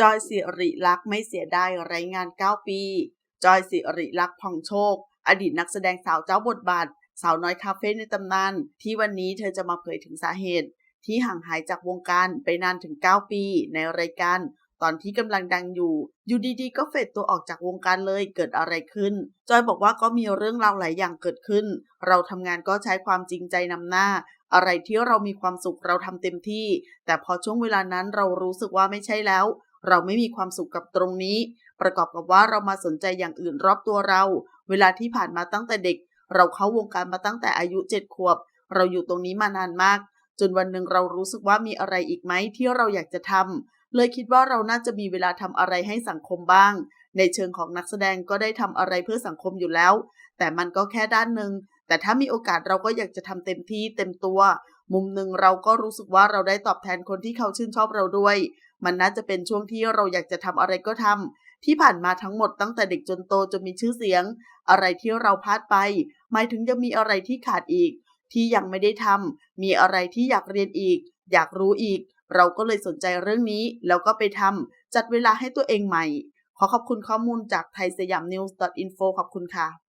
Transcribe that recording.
จอยสิริลักษณ์ไม่เสียดายไรงาน 9 ปี จอยสิริลักษณ์ผ่องโชค อดีตนักแสดงสาวเจ้าบทบาท สาวน้อยคาเฟ่ในตำนาน ที่วันนี้เธอจะมาเผยถึงสาเหตุ ที่ห่างหายจากวงการไปนานถึง 9 ปี ในรายการ ตอนที่กำลังดังอยู่ อยู่ดีๆ ก็เฟดตัวออกจากวงการเลยเกิดอะไรขึ้น จอยบอกว่าก็มีเรื่องราวหลายอย่างเกิดขึ้น เราทำงานก็ใช้ความจริงใจนำหน้าอะไรที่เรามีความสุขเราทำเต็มที่ แต่พอช่วงเวลานั้นเรารู้สึกว่าไม่ใช่แล้ว เราไม่มีความสุขกับตรงนี้ ประกอบกับว่าเรามาสนใจอย่างอื่นรอบตัวเรา เวลาที่ผ่านมาตั้งแต่เด็ก เราเข้าวงการมาตั้งแต่อายุเจ็ดขวบ เราอยู่ตรงนี้มานานมาก จนวันหนึ่งเรารู้สึกว่ามีอะไรอีกไหมที่เราอยากจะทำเลยคิดว่าเราน่าจะมีเวลาทำอะไรให้สังคมบ้าง ในเชิงของนักแสดงก็ได้ทำอะไรเพื่อสังคมอยู่แล้ว แต่มันก็แค่ด้านหนึ่งแต่ถ้ามีโอกาสเราก็อยากจะทำเต็มที่เต็มตัว มุมหนึ่งเราก็รู้สึกว่าเราได้ตอบแทนคนที่เขาชื่นชอบเราด้วย มันน่าจะเป็นช่วงที่เราอยากจะทำอะไรก็ทำที่ผ่านมาทั้งหมดตั้งแต่เด็กจนโตจนมีชื่อเสียง อะไรที่เราพลาดไป หมายถึงยังมีอะไรที่ขาดอีก ที่ยังไม่ได้ทำมีอะไรที่อยากเรียนอีก อยากรู้อีก เราก็เลยสนใจเรื่องนี้ แล้วก็ไปทำจัดเวลาให้ตัวเองใหม่ ขอขอบคุณข้อมูลจากไทยสยามนิวส์ .info ขอบคุณค่ะ